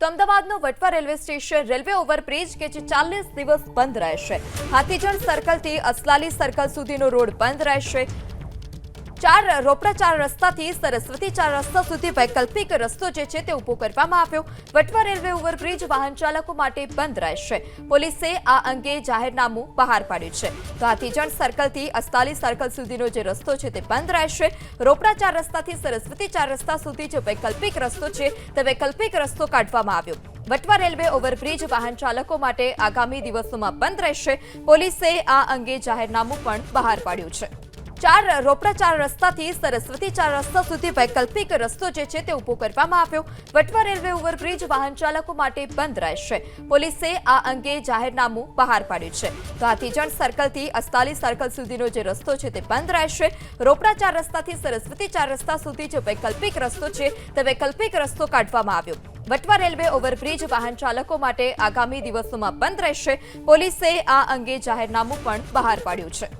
તો અમદાવાદનો Vatva railway station railway overbridge કે જે ચાલીસ દિવસ બંધ રહેશે. હાથીજણ સર્કલથી અસલાલી સર્કલ સુધીનો રોડ બંધ રહેશે. ચાર, રોપડા ચાર રસ્તાથી સરસ્વતી ચાર રસ્તા સુધી વૈકલ્પિક રસ્તો જે છે તે ઊભો કરવામાં આવ્યો. વટવા રેલવે ઓવરબ્રિજ વાહન ચાલકો માટે બંધ રહેશે. પોલીસે આ અંગે જાહેરનામું બહાર પાડ્યું છે. તો હાથીજણ સર્કલથી અસ્તાલી સર્કલ સુધીનો જે રસ્તો છે તે બંધ રહેશે. રોપડા ચાર રસ્તાથી સરસ્વતી ચાર રસ્તા સુધી જે વૈકલ્પિક રસ્તો છે તે વૈકલ્પિક રસ્તો કાઢવામાં આવ્યો. વટવા રેલવે ઓવરબ્રિજ વાહન ચાલકો માટે આગામી દિવસોમાં બંધ રહેશે. પોલીસે આ અંગે જાહેરનામું પણ બહાર પાડ્યું છે. ચાર, રોપડા ચાર રસ્તાથી સરસ્વતી ચાર રસ્તા સુધી વૈકલ્પિક રસ્તો જે છે તે ઊભો કરવામાં આવ્યો. વટવા રેલવે ઓવરબ્રિજ વાહન ચાલકો માટે બંધ રહેશે. પોલીસે આ અંગે જાહેરનામું બહાર પાડ્યું છે. તો હાથીજણ સર્કલથી અસ્તાલી સર્કલ સુધીનો જે રસ્તો છે તે બંધ રહેશે. રોપડા ચાર રસ્તાથી સરસ્વતી ચાર રસ્તા સુધી જે વૈકલ્પિક રસ્તો છે તે વૈકલ્પિક રસ્તો કાઢવામાં આવ્યો. વટવા રેલવે ઓવરબ્રિજ વાહન ચાલકો માટે આગામી દિવસોમાં બંધ રહેશે. પોલીસે આ અંગે જાહેરનામું પણ બહાર પાડ્યું છે.